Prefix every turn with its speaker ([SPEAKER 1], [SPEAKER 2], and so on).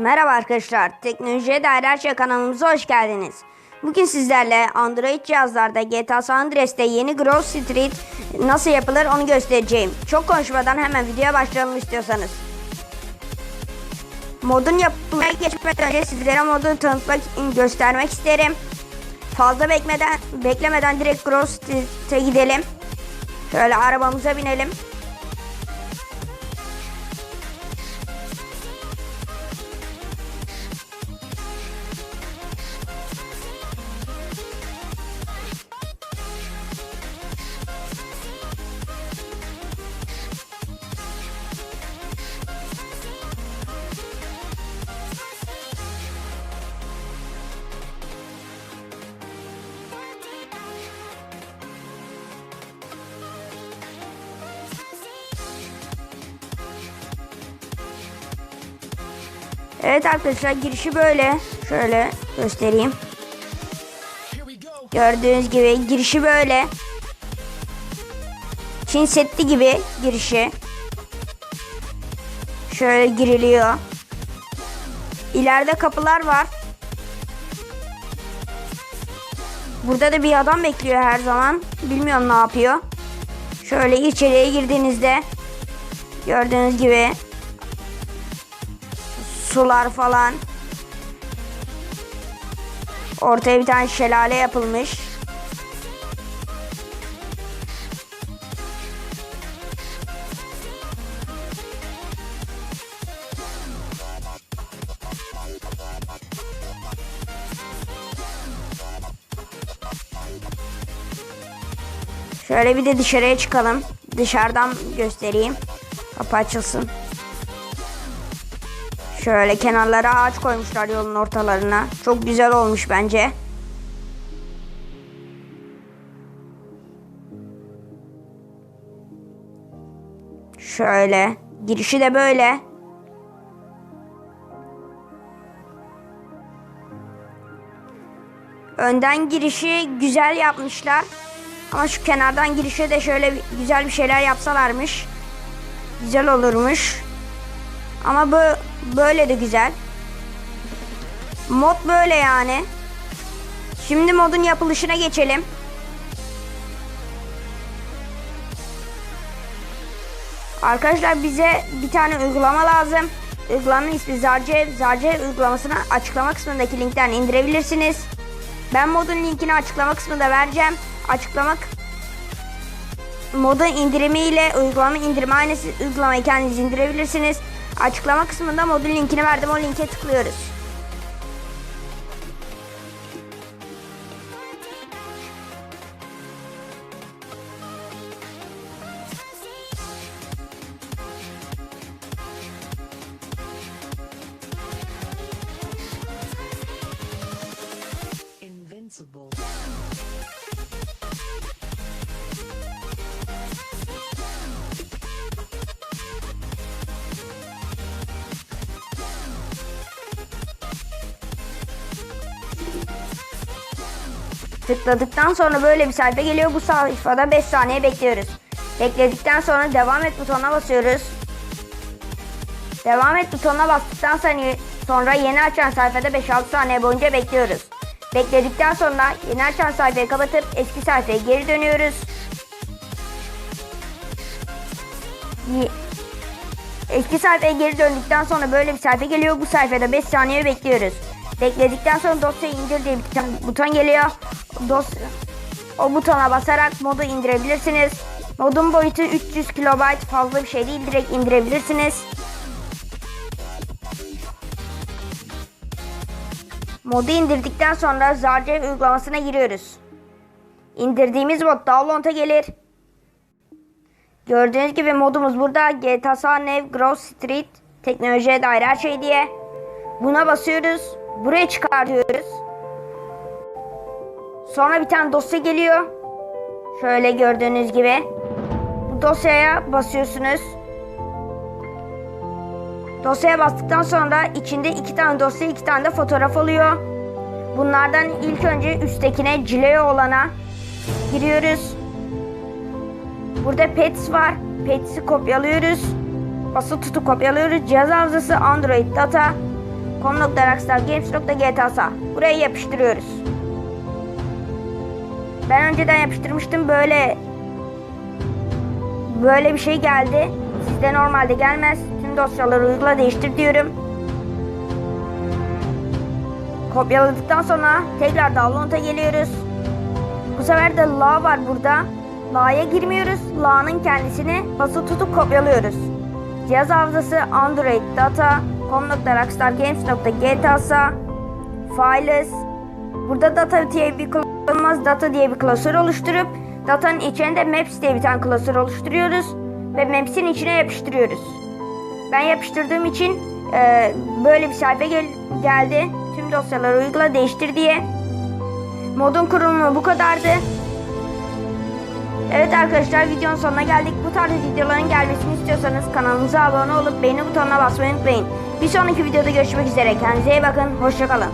[SPEAKER 1] Merhaba arkadaşlar, Teknolojiye Dair Her Şey kanalımıza hoş geldiniz. Bugün sizlerle Android cihazlarda GTA San Andreas'te yeni Grove Street nasıl yapılır onu göstereceğim. Çok konuşmadan hemen videoya başlayalım istiyorsanız. Modun yapımına geçmeden önce sizlere modu tanıtmak, göstermek isterim. Fazla beklemeden, beklemeden direkt Grove Street'e gidelim. Şöyle arabamıza binelim. Evet arkadaşlar girişi böyle. Şöyle göstereyim. Gördüğünüz gibi girişi böyle. Çin Seddi gibi girişi. Şöyle giriliyor. İleride kapılar var. Burada da bir adam bekliyor her zaman. Bilmiyorum ne yapıyor. Şöyle içeriye girdiğinizde gördüğünüz gibi sular falan. Ortaya bir tane şelale yapılmış. Şöyle bir de dışarıya çıkalım. Dışarıdan göstereyim. Kapı açılsın. Şöyle kenarlara ağaç koymuşlar yolun ortalarına. Çok güzel olmuş bence. Şöyle. Girişi de böyle. Önden girişi güzel yapmışlar. Ama şu kenardan girişe de şöyle güzel bir şeyler yapsalarmış. Güzel olurmuş. Ama bu böyle de güzel. Mod böyle yani. Şimdi modun yapılışına geçelim. Arkadaşlar bize bir tane uygulama lazım. Uygulamanın ismi Zarce. Zarce uygulamasını açıklama kısmındaki linkten indirebilirsiniz. Ben modun linkini açıklama kısmında vereceğim. Açıklamak modun indirimiyle uygulama indirimi aynısı uygulamayı kendiniz indirebilirsiniz. Açıklama kısmında modun linkini verdim. O linke tıklıyoruz. Tıkladıktan sonra böyle bir sayfa geliyor. Bu sayfada 5 saniye bekliyoruz. Bekledikten sonra devam et butonuna basıyoruz. Devam et butonuna bastıktan sonra- yeni açan sayfada 5-6 saniye boyunca bekliyoruz. Bekledikten sonra yeni açan sayfayı kapatıp eski sayfaya geri dönüyoruz. Eski sayfaya geri döndükten sonra böyle bir sayfa geliyor. Bu sayfada 5 saniye bekliyoruz. Bekledikten sonra dosyayı indir diye bir buton geliyor. Dosya, o butona basarak modu indirebilirsiniz. Modun boyutu 300 KB fazla bir şey değil. Direkt indirebilirsiniz. Modu indirdikten sonra Zarce uygulamasına giriyoruz. İndirdiğimiz mod download'a gelir. Gördüğünüz gibi modumuz burada. GTA San Ev, Grove Street, teknolojiye dair her şey diye. Buna basıyoruz. Buraya çıkartıyoruz. Sonra bir tane dosya geliyor. Şöyle gördüğünüz gibi. Bu dosyaya basıyorsunuz. Dosyaya bastıktan sonra içinde iki tane dosya, iki tane de fotoğraf oluyor. Bunlardan ilk önce üsttekine Cileo olana giriyoruz. Burada Pets var. Pets'i kopyalıyoruz. Basılı tutup kopyalıyoruz. Cihaz hafızası Android Data. com.rockstargames.gtasa buraya yapıştırıyoruz. Ben önceden yapıştırmıştım böyle böyle bir şey geldi. Sizde normalde gelmez. Tüm dosyaları uygula değiştir diyorum. Kopyaladıktan sonra tekrar download'a geliyoruz. Bu sefer de la var burada. La'ya girmiyoruz. La'nın kendisini basılı tutup kopyalıyoruz. Cihaz hafızası Android data com.rockstargames.gtasa files Burada data diye bir kullanılmaz data diye bir klasör oluşturup datanın içinde maps diye bir tane klasör oluşturuyoruz ve maps'in içine yapıştırıyoruz. Ben yapıştırdığım için e, böyle bir sayfa gel- geldi. Tüm dosyaları uygula değiştir diye. Modun kurulumu bu kadardı. Evet arkadaşlar videonun sonuna geldik. Bu tarz videoların gelmesini istiyorsanız kanalımıza abone olup beğeni butonuna basmayı unutmayın. Bir sonraki videoda görüşmek üzere. Kendinize iyi bakın. Hoşçakalın.